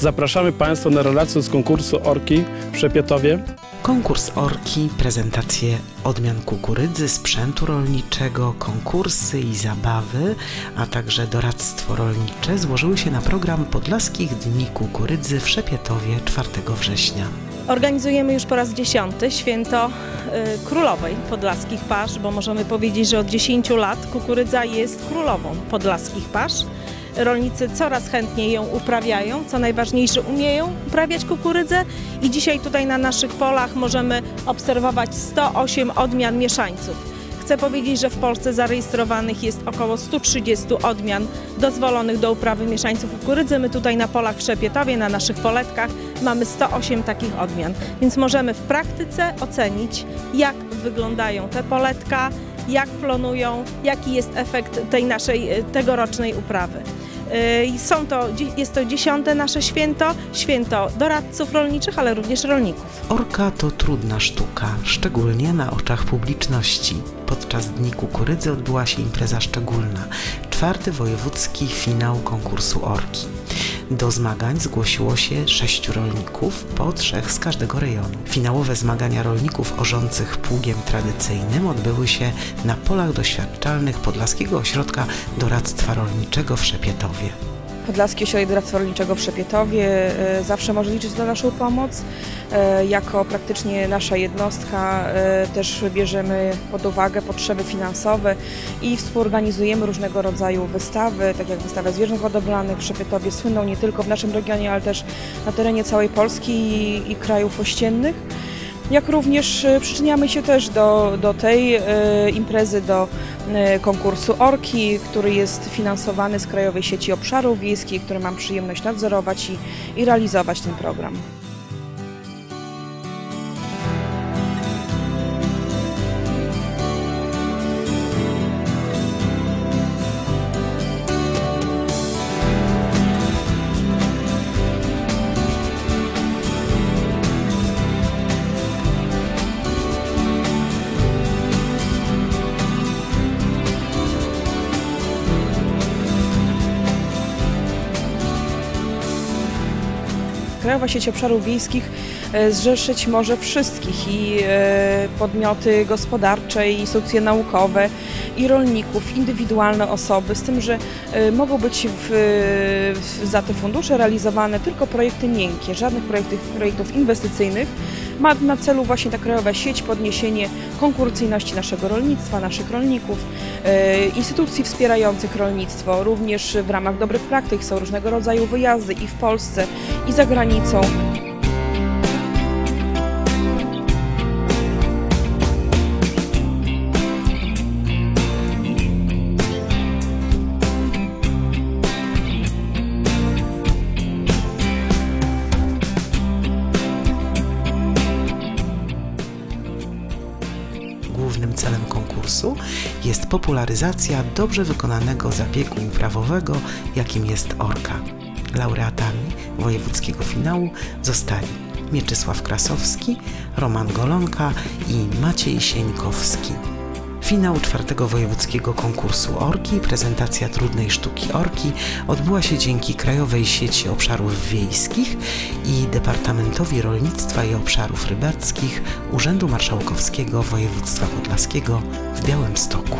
Zapraszamy Państwa na relację z konkursu Orki w Szepietowie. Konkurs Orki, prezentacje odmian kukurydzy, sprzętu rolniczego, konkursy i zabawy, a także doradztwo rolnicze złożyły się na program Podlaskich Dni Kukurydzy w Szepietowie 4 września. Organizujemy już po raz dziesiąty święto y, królowej podlaskich pasz, bo możemy powiedzieć, że od 10 lat kukurydza jest królową podlaskich pasz. Rolnicy coraz chętniej ją uprawiają, co najważniejsze umieją uprawiać kukurydzę i dzisiaj tutaj na naszych polach możemy obserwować 108 odmian mieszańców. Chcę powiedzieć, że w Polsce zarejestrowanych jest około 130 odmian dozwolonych do uprawy mieszańców kukurydzy. My tutaj na polach w Szepietowie, na naszych poletkach mamy 108 takich odmian, więc możemy w praktyce ocenić, jak wyglądają te poletka, jak plonują, jaki jest efekt tej naszej e, tegorocznej uprawy. E, Są to, jest to dziesiąte nasze święto, święto doradców rolniczych, ale również rolników. Orka to trudna sztuka, szczególnie na oczach publiczności. Podczas Dni Kukurydzy odbyła się impreza szczególna, czwarty wojewódzki finał konkursu Orki. Do zmagań zgłosiło się sześciu rolników, po trzech z każdego rejonu. Finałowe zmagania rolników orzących pługiem tradycyjnym odbyły się na polach doświadczalnych Podlaskiego Ośrodka Doradztwa Rolniczego w Szepietowie. Podlaski Ośrodek Doradztwa Rolniczego w Szepietowie e, zawsze może liczyć na naszą pomoc. E, Jako praktycznie nasza jednostka e, też bierzemy pod uwagę potrzeby finansowe i współorganizujemy różnego rodzaju wystawy, tak jak wystawa zwierząt hodowlanych w Szepietowie, słynną nie tylko w naszym regionie, ale też na terenie całej Polski i, i krajów ościennych. Jak również e, przyczyniamy się też do, do tej e, imprezy, do e, konkursu Orki, który jest finansowany z Krajowej Sieci Obszarów Wiejskich, który mam przyjemność nadzorować i, i realizować ten program. Krajowa Sieć Obszarów Wiejskich zrzeszyć może wszystkich i e, podmioty gospodarcze, i instytucje naukowe, i rolników, indywidualne osoby, z tym, że e, mogą być w, za te fundusze realizowane tylko projekty miękkie, żadnych projektów, projektów inwestycyjnych. Ma na celu właśnie ta Krajowa Sieć podniesienie konkurencyjności naszego rolnictwa, naszych rolników, e, instytucji wspierających rolnictwo. Również w ramach dobrych praktyk są różnego rodzaju wyjazdy i w Polsce, i za granicą. Celem konkursu jest popularyzacja dobrze wykonanego zabiegu uprawowego, jakim jest orka. Laureatami wojewódzkiego finału zostali Mieczysław Krasowski, Roman Golonka i Maciej Sieńkowski. Finał czwartego wojewódzkiego konkursu Orki, prezentacja trudnej sztuki Orki odbyła się dzięki Krajowej Sieci Obszarów Wiejskich i Departamentowi Rolnictwa i Obszarów Rybackich Urzędu Marszałkowskiego Województwa Podlaskiego w Białymstoku.